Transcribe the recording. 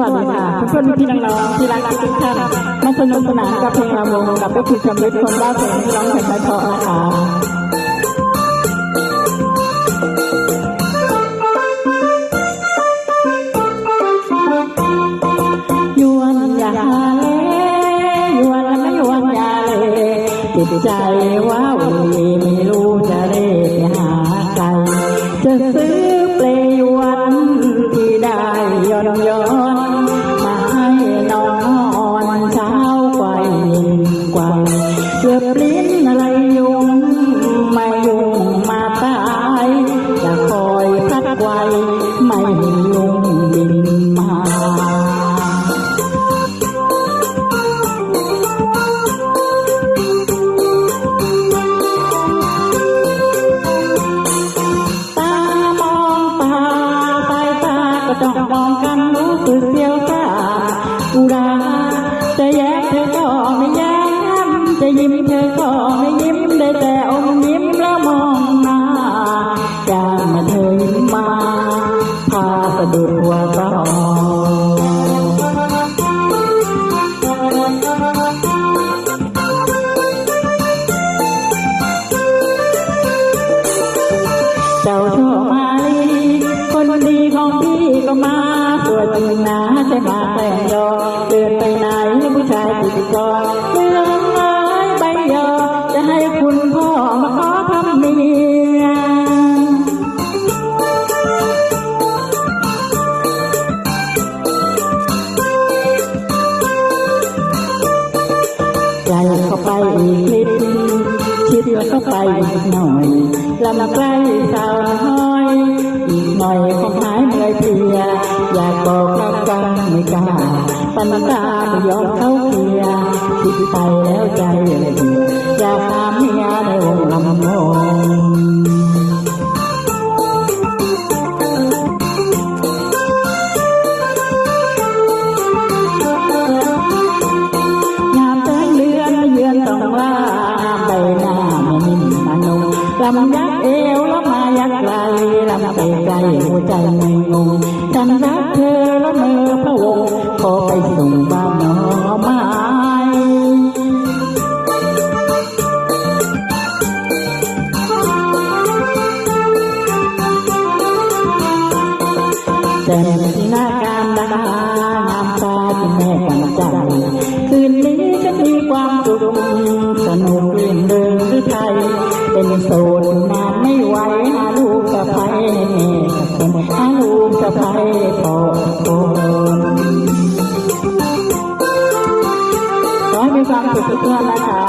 วัสดีค่ะเพื่อนพี่น้องที่รักทุกท่านมาสนุกสนานกับเพลงรำวงกับพวกคุณชมฤทธิ์คนบ้าเพลงที่ร้องเพลงเพราะๆนะยวนยาเลยวนไม่ยวนยาเลยจิตใจว้าว ย้อนมาให้นอนเช้าไกวไกวเกือบลิ้นอะไรยุงไม่ยุง เธอก็ไม่ยิ้มได้แต่อมยิ้มแล้วมองหน้าจางมาเธอยิ้มมาพาสะดุดหัวต่อเจ้าชอมาลีคนดีของพี่ก็มาตัวจริงนะใช่มา เข้าไปอีกนิดชิดเข้าไปอีกหน่อยลำใกล้สาวน้อย อีกหน่อยคงหายเหนื่อยเพลีย อยากบอกรักกันไม่กล้าปันตาไม่ยอมเข้าเคียคิดไปแล้วใจเลยำยักเอวแล้วมายักไหลลำไปไกลหัวใจไม่งงฉันรักเธอแล้วเมอพระวงขอไปส่งบ้านหนอไม้แต่ที่หน้าการดางามตาที่แม่กำใจ โสดนานไม่ไหวหาลูกสะพ้ายหาลูกสะใภ้พอคนขอให้มีความสุขทุกท่านนะคะ